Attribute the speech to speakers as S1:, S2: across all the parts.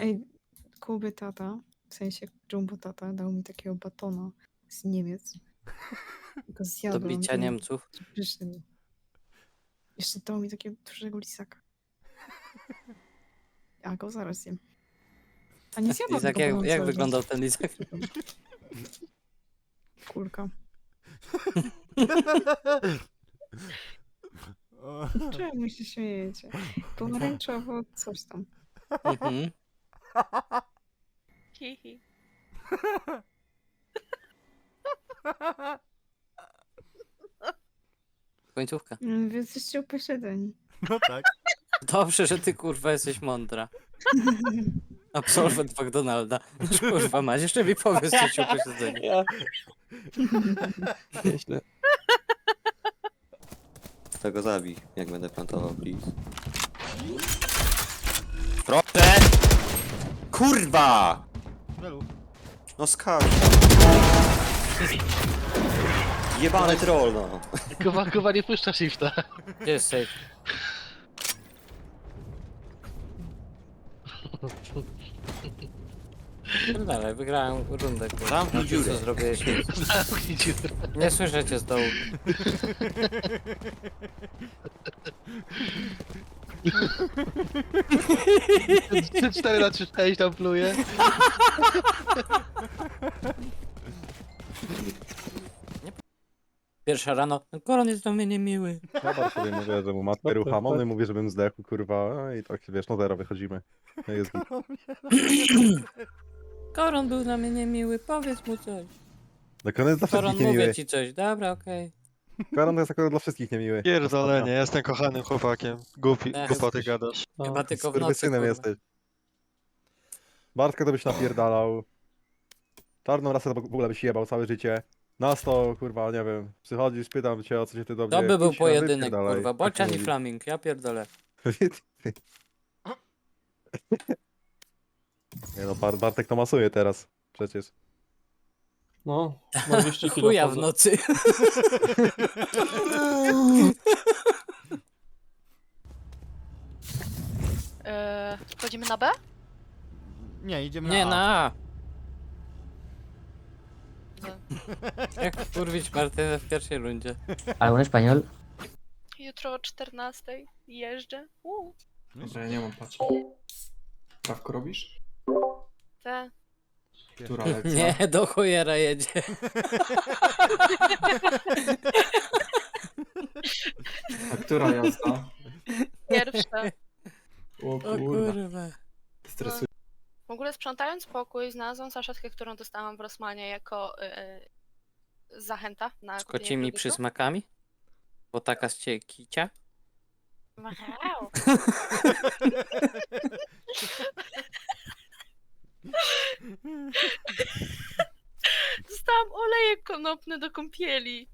S1: Ej, Kuby tata, w sensie Jumbo tata, dał mi takiego batona z Niemiec. Go
S2: Do
S1: zjadłam.
S2: bicia Niemców.
S1: Przyszedł. Jeszcze dał mi takiego dużego lisaka. A go zaraz jem. A nie zjadłam
S2: Lizak,
S1: tego
S2: jak, jak wyglądał ten lizak?
S1: Kulka.
S3: O,
S1: Czemu się śmiejecie? Pomarańczowo coś tam.
S2: Mhm.
S4: Hihi.
S2: Końcówka.
S1: Mm, Wy jesteście upośledzeni.
S3: No tak.
S2: Dobrze, że ty kurwa jesteś mądra. Absolwent McDonalda. Noż, Kurwa, masz jeszcze mi powiedz coś o posiedzeniu.
S5: Ja. Nieźle. Tego zabij, jak będę plantował, please. Kurwa!
S3: Belu.
S5: No skacz! Jebany troll, no.
S6: Kuba, Kuba nie puszcza shifta.
S2: Gdzie jest safe? No Dalej, wygrałem rundę. kurwa.
S5: Zamknij
S2: Znaczy,
S5: dziurę.
S2: Co zrobiłeś?
S6: Zamknij dziurę.
S2: Nie słyszę cię z dołu.
S6: Trzy, cztery na trzy, sześć tam pluje.
S2: Pierwsza rano. No, Koron jest do mnie niemiły.
S7: Dobra, sobie mówię, że mu matkę rucham, mówi, żebym zdechł, kurwa, no i tak, wiesz, no zero wychodzimy. No jest git.
S2: Koron był dla mnie niemiły, powiedz mu coś.
S7: No Koron jest dla
S2: Koron,
S7: wszystkich
S2: mówię ci coś. Dobra, okej.
S7: Koron to jest akurat dla wszystkich niemiły.
S8: Pierdolenie, jestem kochanym chłopakiem. Głupi,
S2: Ech.
S8: głupoty gadasz. No.
S2: Chyba tylko w nocy, kurwa.
S7: jesteś. Bartka to byś napierdalał. Czarną rasę to w ogóle byś jebał całe życie. Nas to, kurwa, nie wiem, przychodzisz, pytam cię o co się ty dobrze...
S2: To by był pojedynek, kurwa. Bocian i flaming, ja pierdolę.
S7: Nie no, Bar Bartek to masuje teraz, przecież.
S5: No,
S2: Tak. Chuja w nocy.
S4: Eee, wchodzimy na B?
S3: Nie, idziemy
S2: Nie,
S3: na A.
S2: na A.
S4: No.
S2: Jak kurwić Martynę w pierwszej rundzie.
S9: ¿Algún español?
S4: Jutro o 14 jeżdżę. Uuu,
S3: Dobra,
S10: ja nie mam patrz. Prawko robisz?
S4: te.
S10: Która?
S2: Nie, do chujera jedzie.
S10: A która jazda?
S4: Pierwsza.
S10: O
S2: O
S10: kurwa.
S2: kurwa.
S10: Stresuję.
S4: W ogóle sprzątając pokój, znalazłam saszetkę, którą dostałam w Rosmanie jako e, zachęta na
S2: Z
S4: kupienie
S2: kocimi
S4: kredytu.
S2: przysmakami? Bo taka z ciebie kicia?
S4: Wow. Dostałam olejek konopny do kąpieli.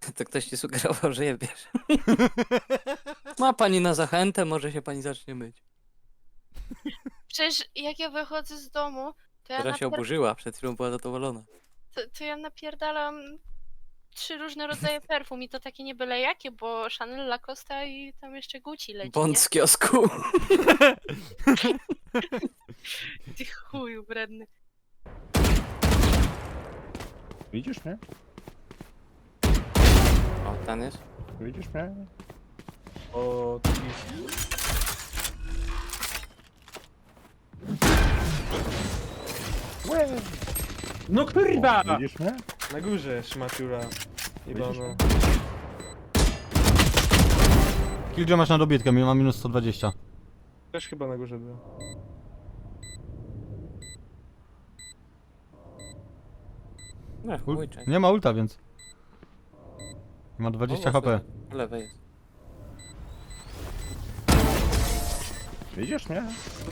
S2: To ktoś ci sugerował, że je bierze. Ma pani na zachętę, może się pani zacznie myć.
S4: Przecież jak ja wychodzę z domu, to ja,
S2: Teraz się
S4: napier...
S2: oburzyła, przed chwilą była zadowolona.
S4: to, to ja napierdalam trzy różne rodzaje perfum i to takie nie byle jakie, bo Chanel, Lacoste i tam jeszcze Gucci leci,
S2: Bądź z kiosku.
S4: nie? Ty chuju wredny.
S7: Widzisz mnie?
S2: O, ten jest.
S7: Widzisz mnie?
S3: O,
S10: No kurwa!
S7: Widzisz mnie?
S10: Na górze szmaciura. Jebana.
S3: Killjoy masz na dobitkę, mi ma minus 120.
S10: Też chyba na górze był.
S3: Ul
S2: chuj, czekaj.
S3: nie ma ulta, więc. Ma 20
S2: O,
S3: HP.
S2: Po lewej jest.
S7: Widzisz mnie?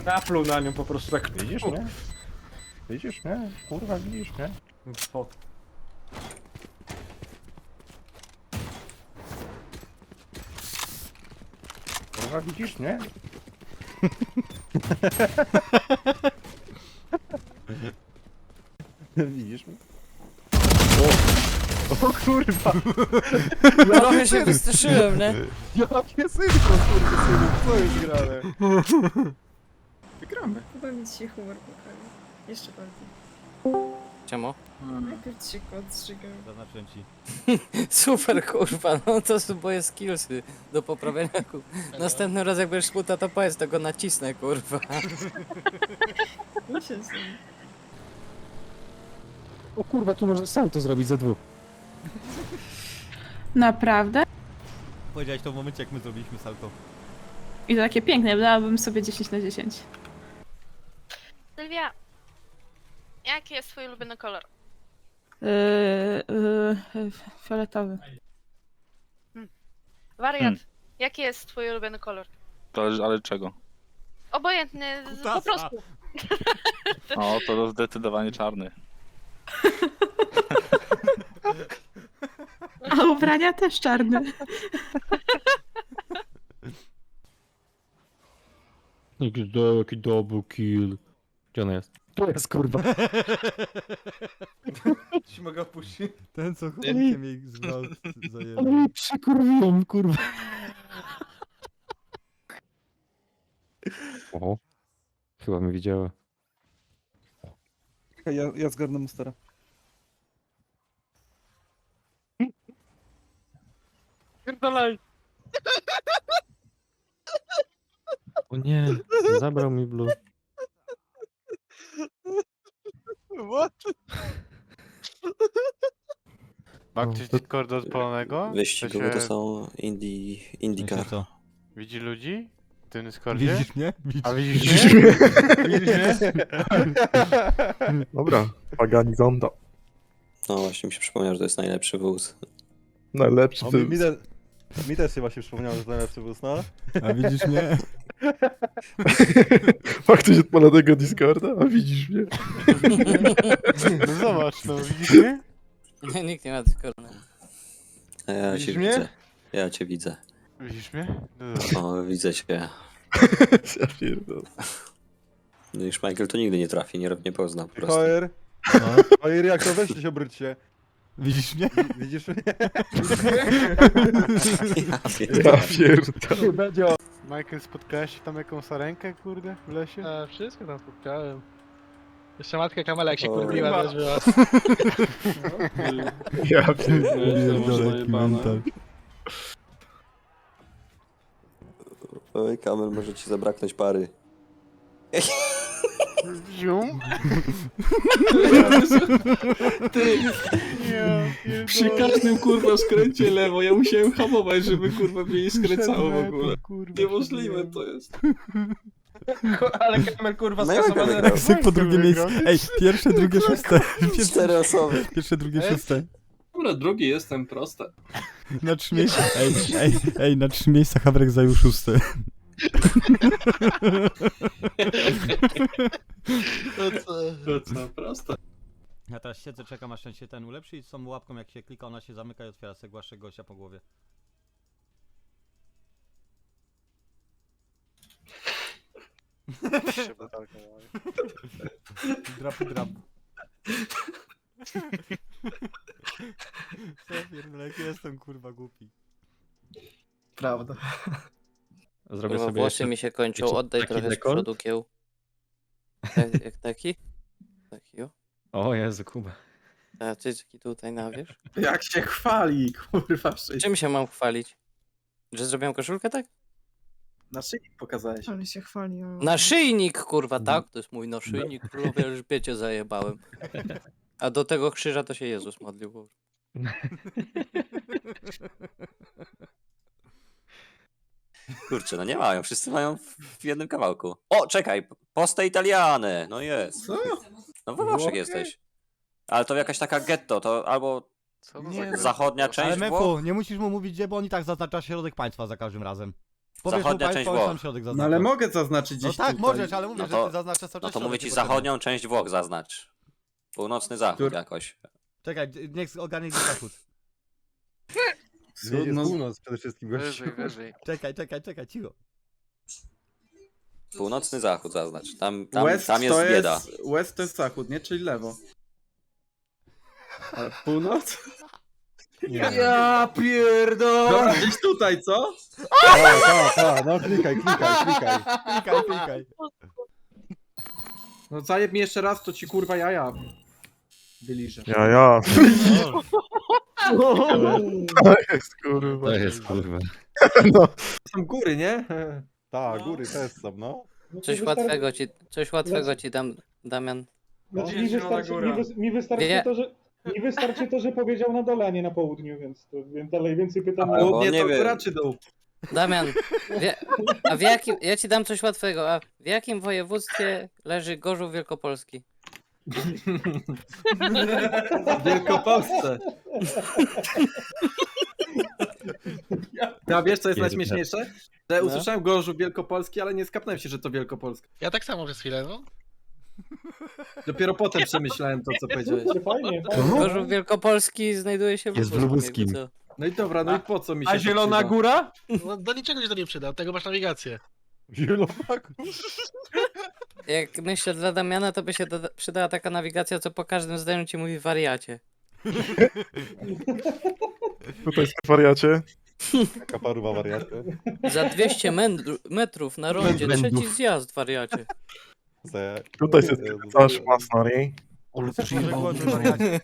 S10: Napluł na nią po prostu tak.
S7: Widzisz mnie? Widzisz mnie? Kurwa, widzisz mnie?
S10: Co?
S7: Kurwa, widzisz mnie? widzisz mnie? O, kurwa!
S2: Trochę się wystraszyłem, nie?
S7: Jakie synko, kurwa, synu, co jest grane?
S1: Dobra, chyba mi dzisiaj humor poprawi. Jeszcze bardziej.
S2: Czemu?
S1: Najpierw ci się kot zżygał.
S3: Zaznaczyłem ci.
S2: Super kurwa, no to są moje skillsy do poprawiania ku... Następny raz jak będziesz smuta to powiedz, to go nacisnę kurwa.
S1: No z nim.
S10: O kurwa, tu może sam to zrobić za dwóch.
S9: Naprawdę?
S3: Powiedziałeś to w momencie, jak my zrobiliśmy salto.
S9: I to takie piękne, dałabym sobie 10 na 10.
S4: Sylwia, jaki jest twój ulubiony kolor?
S9: Yy, yy, fioletowy.
S4: Wariat,
S3: Hmm.
S4: jaki jest twój ulubiony kolor?
S11: To, ale czego?
S4: Obojętny, z- po
S3: Kutasa.
S4: prostu.
S11: O, to zdecydowanie czarny.
S9: A ubrania też czarne.
S10: Jaki, do, jaki double kill. Gdzie ona jest? Tu jest kurwa.
S7: Ci mogę opuścić?
S3: Ten co chłopkiem jej zwał zajęł.
S10: Ale jej przykurwiłem, kurwa. Oho. Chyba mnie widziała.
S8: Ja, ja zgarnę mustera.
S10: Pierdolaj. O nie, zabrał mi blue.
S8: What?
S10: Ma
S8: ktoś Discorda odpalonego?
S5: Wyścigowe to są indie, IndyCar.
S3: co?
S8: Widzi ludzi? W tym Discordzie?
S3: Widzisz mnie? Widzisz.
S8: A widzisz mnie? widzisz mnie?
S11: Dobra, pagani zonda.
S5: No właśnie mi się przypomniał, że to jest najlepszy wóz.
S11: Najlepszy
S7: No, mi, mi, mi też się właśnie przypomniało, że to najlepszy wóz, no.
S3: A widzisz mnie?
S11: Ma ktoś odpalonego Discorda? A widzisz mnie?
S8: No zobacz, no widzisz mnie?
S2: Nie, nikt nie ma tylko...
S5: A ja
S8: Widzisz
S5: cię
S8: mnie?
S5: widzę. Ja cię widzę.
S8: Widzisz mnie? No dobra.
S5: O, widzę cię.
S11: Ja pierdolę.
S5: No już Michael to nigdy nie trafi, nie, nie pozna po prostu.
S7: Hoyer,
S3: No.
S7: Jak to weźcie się obróćcie.
S3: Widzisz mnie?
S7: Widzisz mnie?
S5: Ja pierdolę.
S11: pierdolę.
S10: Będzie o...
S8: Michael, spotkałeś się tam jakąś sarenkę, kurde, w lesie?
S6: A, wszystko tam spotkałem. Jeszcze matka Kamela jak się
S5: O,
S6: kurwiła, też była.
S11: Ja pierdolę.
S3: Jaki mental.
S5: Oj, Kamel, może ci zabraknąć pary.
S8: Zium?
S10: Przy każdym kurwa skręcie lewo, ja musiałem hamować, żeby kurwa mnie nie skręcało w ogóle. Niemożliwe to jest. Ale kamer kurwa
S5: No jak
S10: skasowany
S5: wygrał?
S3: Syk po drugie miejsce. Ej, pierwsze, drugie, szóste. Pierwsze,
S5: Cztery osoby.
S3: pierwsze drugie, szóste.
S10: Dobra, drugi jestem, proste.
S3: Na trzy miejsca. Ej, ej, ej, na trzy miejsca Habrek zajął szóste.
S10: To co, proste.
S3: Ja teraz siedzę, czekam aż ten się ten ulepszy i z tą łapką jak się klika, ona się zamyka i otwiera sobie głaszczę gościa po głowie. Drap, drap. Co ja pierdolę, jak jestem kurwa głupi.
S10: Prawda. Zrobię
S2: Kurwa,
S10: sobie
S2: włosy
S10: jeszcze...
S2: mi się kończą,
S10: jeszcze
S2: oddaj
S10: taki
S2: trochę z przodu kieł. Tak, jak taki? Taki, o.
S10: O Jezu, Kuba.
S2: A cycki tutaj nawierz.
S10: Jak się chwali, kurwa,
S2: Czym się mam chwalić? Że zrobiłem koszulkę, tak?
S10: Na szyjnik pokazałeś.
S1: Ale się chwali. O...
S2: Naszyjnik, kurwa, tak? To jest mój naszyjnik, królowie Elżbiecie zajebałem. A do tego krzyża to się Jezus modlił.
S5: Kurczę, no nie mają, wszyscy mają w- jednym kawałku. O, czekaj, poste italiane, no jest.
S10: Co?
S5: No we Włoszech jesteś. Ale to jakaś taka getto, to albo
S8: Co
S3: Nie,
S5: zachodnia
S3: Ale
S5: część Włoch,
S3: Mefu, nie musisz mu mówić gdzie, bo on i tak zaznacza środek państwa za każdym razem. Powiesz mu
S5: Zachodnia
S3: państwo,
S5: część
S3: on sam
S5: Włoch.
S3: środek
S10: No ale mogę zaznaczyć
S3: No
S10: gdzieś
S3: tak,
S10: tutaj.
S3: możesz, ale mówię,
S5: No
S3: że
S5: to-
S3: ty zaznaczasz cały
S5: no
S3: czas
S5: to
S3: środek
S5: mówię ci zachodnią część Włoch zaznacz. Północny zachód
S10: Tur-
S5: jakoś.
S3: Czekaj, niech ogarnie gdzie zachód.
S7: Nie, jest
S10: No,
S7: północ przede wszystkim, gościu.
S8: Wyżej, wyżej.
S3: Czekaj, czekaj, czekaj, cicho.
S5: Północny zachód zaznacz. Tam, tam,
S10: West
S5: tam jest
S10: to
S5: bieda.
S10: jest... West to jest zachód, nie? Czyli lewo. A północ?
S3: Ja pierdolę!
S10: Dobra, gdzieś tutaj, co?
S7: Tak, tak, tak, no klikaj, klikaj, klikaj.
S3: Klikaj, klikaj.
S10: No zajeb mi jeszcze raz, to ci kurwa jaja wyliżę.
S11: Ja, ja. To jest kurwa.
S5: To jest kurwa.
S11: No.
S10: Są góry, nie?
S7: Tak, góry też są, no.
S2: Coś łatwego ci, coś łatwego ci dam, Damian.
S7: No,
S10: mi wystarczy- mi wys-
S7: mi
S2: wystarczy Wie- to,
S7: że, mi wystarczy to, że powiedział na dole, a nie na południu, więc, to, więc dalej więcej pytań
S5: Ale bo
S10: Południe
S5: nie
S10: to
S5: wiem.
S10: góra czy dół?
S2: Damian, wie, a w jakim, ja ci dam coś łatwego, a w jakim województwie leży Gorzów Wielkopolski?
S10: W Wielkopolsce. Ja wiesz co jest
S5: Pierdolę.
S10: najśmieszniejsze? Że usłyszałem Gorzów Wielkopolski, ale nie skapnąłem się, że to Wielkopolska.
S6: Ja tak samo przez chwilę, no.
S10: Dopiero potem przemyślałem to, co powiedziałeś.
S7: Fajnie,
S2: Gorzów Wielkopolski znajduje się w
S11: Jest w. Lubuskim.
S2: jakby co.
S10: No i dobra, no i po co mi się
S6: A
S10: to
S6: Zielona
S10: przyda?
S6: Góra? No, do niczego się to nie przyda, od tego masz nawigację.
S7: Zielona
S2: Jak myślę dla Damiana, to by się doda- przydała taka nawigacja, co po każdym zdaniu ci mówi wariacie.
S11: Tutaj jest wariacie.
S7: Taka paruwa wariaty.
S2: Za 200 mędru- metrów na rondzie,
S11: Mędrów.
S2: trzeci zjazd wariacie.
S7: Ze...
S11: Tutaj jest
S7: e,
S11: cały masonry.
S3: Ale przyjechał wariacie.